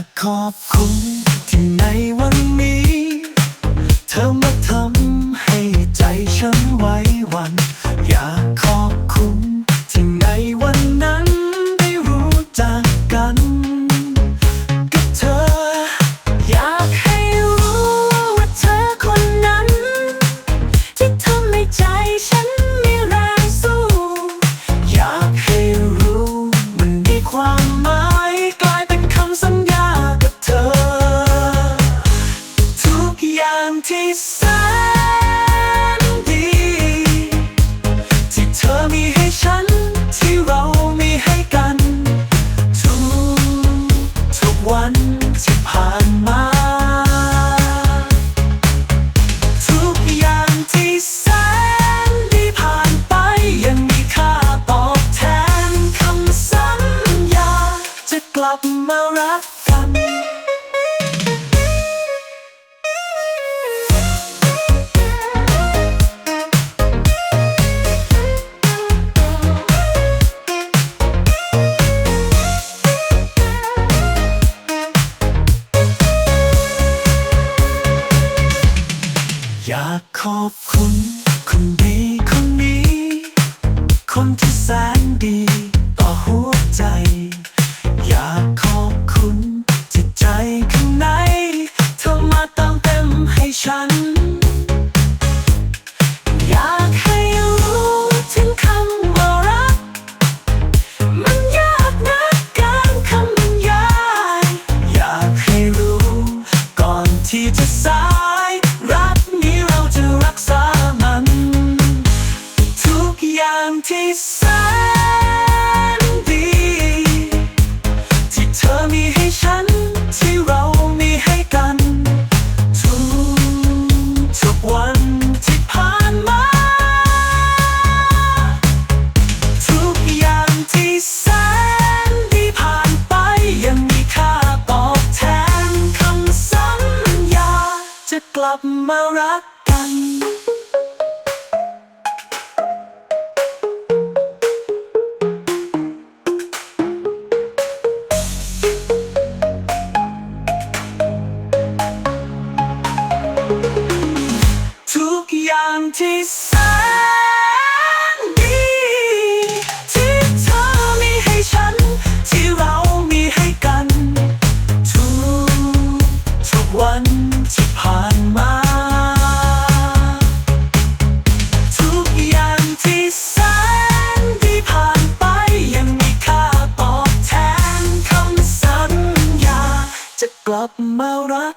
ากขอบคุณที่ในวัน ขอบคุณคนดีคนนี้ คนที่แสนดีต่อหัวใจ อยากขอบคุณจิตใจข้างในเธอมาเติมเต็มให้ฉัน อยากให้รู้ถึงคำว่ารัก มันยากนักการคำบรรยาย อยากให้รู้ก่อนที่จะสาย แสนดี ที่เธอมีให้ฉัน ที่เรามีให้กัน ทุกทุกวันที่ผ่านมา ทุกอย่างที่แสนดีผ่านไปยังมีค่าตอบแทนคำสัญญา จะกลับมารักกัน อย่างที่แสนดี ที่เธอมีให้ฉัน ที่เรามีให้กัน ทุกทุกวันที่ผ่านมา ทุกอย่างที่แสนดีผ่านไปยังมีค่าตอบแทนคำสัญญา จะกลับมารัก